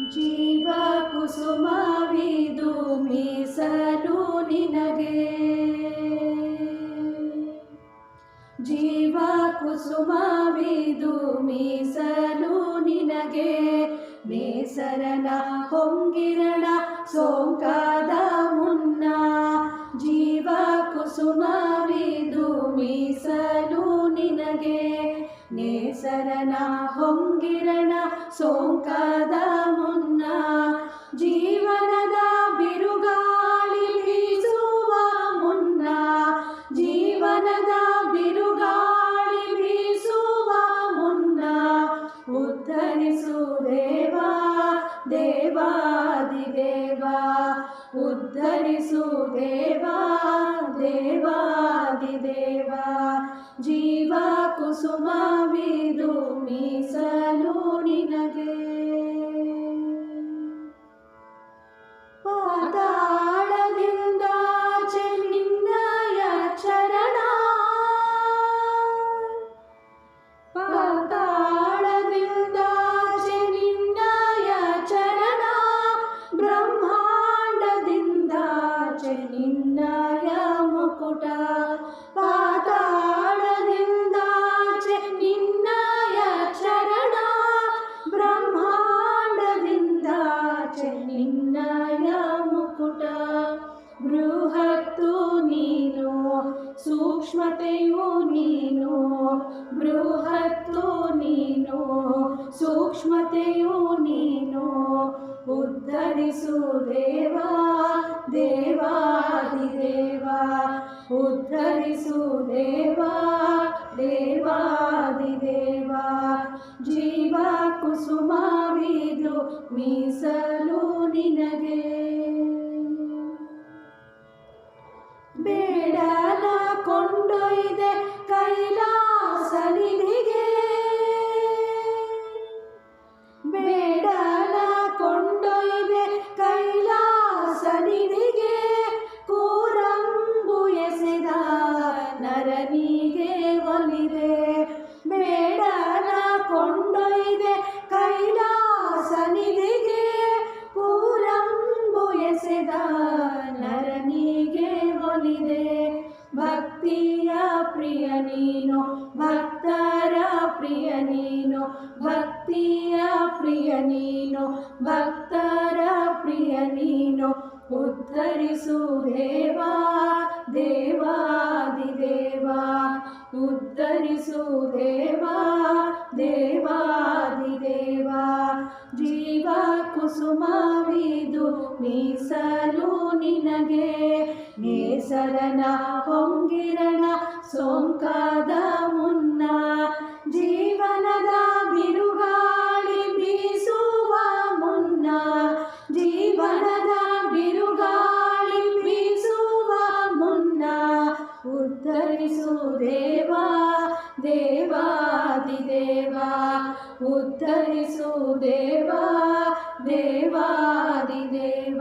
ಜೀವ ಕುಸುಮವಿದು ಮೀಸಲು ನಿನಗೆ. ಜೀವ ಕುಸುಮವಿದು ಮೀಸಲು ನಿನಗೆ. ಬೇಸರನ ಹೊಂಗಿರಣ ಸೋಂಕಾದ ಮುನ್ನ ಜೀವ ಕುಸುಮವಿದು ಮೀಸಲು ನೇಸರನ ಹೊಂಗಿರಣ, ಸೋಂಕದ ಮುನ್ನ ಜೀವನದ ಬಿರುಗಾಳಿ ಬೀಸುವ ಮುನ್ನ ಜೀವನದ ಬಿರುಗಾಳಿ ಬೀಸುವ ಮುನ್ನ ಉದ್ಧರಿಸು ದೇವಾ ದೇವಾದಿದೇವ ಉದ್ಧರಿಸು ದೇವಾ ದೇವಾದಿದೇವ ಜೀವ ಕುಸುಮವಿದು ಮೀಸಲು ನಿನಗೆ ಪಾತಾಳದಿಂದಾಚೆ ನಿನ್ನಯ ಚರಣ ಪಾತಾಳದಿಂದಾಚೆ ನಿನ್ನಯ ಚರಣ ಬ್ರಹ್ಮಾಂಡದಿಂದಾಚೆ ನಿನ್ನಯ ಮುಕುಟ ಬೃಹತ್ತು ನೀನು ಸೂಕ್ಷ್ಮತೆಯು ನೀನು ಉದ್ಧರಿಸು ದೇವಾ ದೇವಾದಿದೇವ ಉದ್ಧರಿಸು ದೇವಾ ದೇವಾದಿದೇವ. ಜೀವ ಕುಸುಮಾವಿದು ಮೀಸಲು ನಿನಗೆ. Me. ಪ್ರಿಯ ನೀನು, ಭಕ್ತಿಯ ಪ್ರಿಯ ನೀನು, ಭಕ್ತರ ಪ್ರಿಯ ನೀನು ಉದ್ಧರಿಸು ದೇವಾ ದೇವಾದಿದೇವ ಉದ್ಧರಿಸು ದೇವಾ ದೇವಾದಿದೇವ ಜೀವ ಕುಸುಮವಿದು ಮೀಸಲು ನಿನಗೆ ನೇಸರನ ಹೊಂಗಿರಣ ಸೋಂಕಾದ ಉದ್ಧರಿಸು ದೇವಾ ದೇವಾದಿದೇವ ಉದ್ಧರಿಸು ದೇವಾ ದೇವಾದಿದೇವ